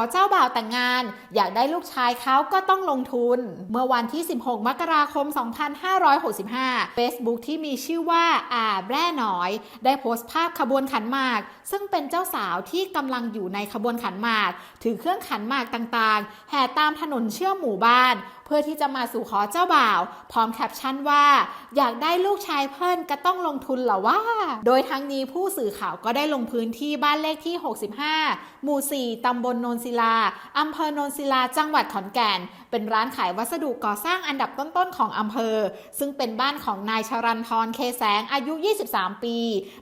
ขอเจ้าบ่าวแต่งงานอยากได้ลูกชายเขาก็ต้องลงทุน เมื่อวันที่ 16 มกราคม 2565 Facebook ที่มีชื่อว่าอาแร่หนอย ได้โพสต์ภาพขบวนขันหมาก ซึ่งเป็นเจ้าสาวที่กำลังอยู่ในขบวนขันหมาก ถือเครื่องขันหมากต่างๆ แห่ตามถนนเชื่อมหมู่บ้าน เพื่อที่จะมาสู่ขอเจ้าบ่าว พร้อมแคปชั่นว่า อยากได้ลูกชายเพิ่นก็ต้องลงทุนเหรอว่า โดยทั้งนี้ผู้สื่อข่าวก็ได้ลงพื้นที่บ้านเลขที่ 65 หมู่ 4ตำบลโนนศิลาอำเภอโนนศิลาจังหวัดขอนแก่น เป็นร้านขายวัสดุก่อสร้างอันดับต้นๆของอำเภอ ซึ่งเป็นบ้านของนายชรันทรเคแสงอายุ 23 ปี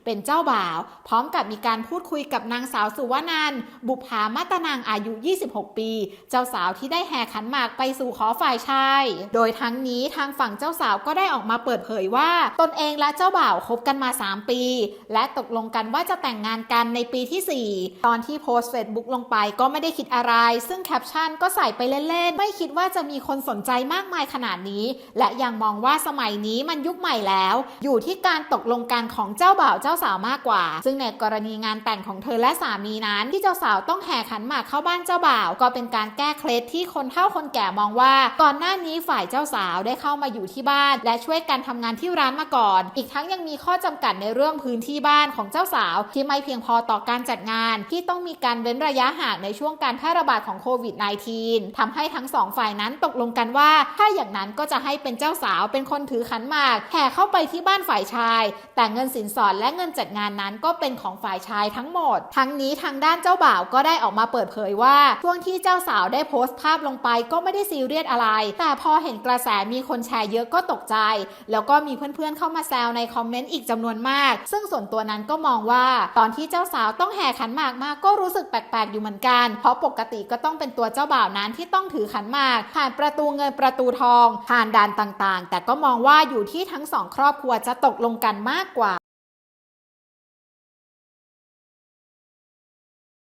เป็นเจ้าบ่าว พร้อมกับมีการพูดคุยกับนางสาวสุวนันบุภามาตนางอายุ 26 ปี เจ้าสาวที่ได้แห่ขันหมากไปสู่ขอฝ่ายชาย โดยทั้งนี้ทางฝั่งเจ้าสาวก็ได้ออกมาเปิดเผยว่า ตนเองและเจ้าบ่าวคบกันมา 3 ปี และตกลงกันว่าจะแต่งงานกันในปีที่ 4 ตอนที่โพสต์เฟซบุ๊กลงไปก็ไม่ได้คิดอะไร ซึ่งแคปชั่นก็ใส่ไปเล่นๆ ไม่คิดว่าจะมีคนสนใจมากมายขนาดนี้ และยังมองว่าสมัยนี้มันยุคใหม่แล้ว อยู่ที่การตกลงกันของเจ้าบ่าวเจ้าสาวมากกว่า ซึ่งในกรณีงานแต่งของเธอและสามีนั้น ที่เจ้าสาวต้องแห่ขันหมากเข้าบ้านเจ้าบ่าว ก็เป็นการแก้เคล็ดที่คนเฒ่าคนแก่มองว่า ก่อนหน้านี้ฝ่ายเจ้าสาวได้เข้ามาอยู่ที่บ้าน และช่วยกันทำงานที่ร้านมาก่อน อีกทั้งยังมีข้อจำกัดในเรื่องพื้นที่บ้านของเจ้าสาว ที่ไม่เพียงพอต่อการจัดงาน ที่ต้องมีการเว้นระยะห่างในช่วงการการแพร่ระบาดของโควิด -19 ทำให้ทั้งสองฝ่ายนั้นตกลงกันว่า ถ้าอย่างนั้นก็จะให้เป็นเจ้าสาวเป็นคนถือขันหมากแห่เข้าไปที่บ้านฝ่ายชาย แต่เงินสินสอดและเงินจัดงานนั้นก็เป็นของฝ่ายชายทั้งหมด ทั้งนี้ทางด้านเจ้าบ่าวก็ได้ออกมาเปิดเผยว่าช่วงที่เจ้าสาวได้โพสต์ภาพลงไปก็ไม่ได้ซีเรียสอะไร แต่พอเห็นกระแสมีคนแชร์เยอะก็ตกใจ แล้วก็มีเพื่อนๆเข้ามาแซวในคอมเมนต์อีกจำนวนมาก ซึ่งส่วนตัวนั้นก็มองว่า ตอนที่เจ้าสาวต้องแห่ขันหมากมาก็รู้สึกแปลกๆอยู่เหมือนกัน เพราะปกติก็ต้องเป็นตัวเจ้าบ่าวนั้นที่ต้องถือขันหมาก ผ่านประตูเงินประตูทอง ผ่านด่านต่างๆ แต่ก็มองว่าอยู่ที่ทั้งสองครอบครัวจะตกลงกันมากกว่า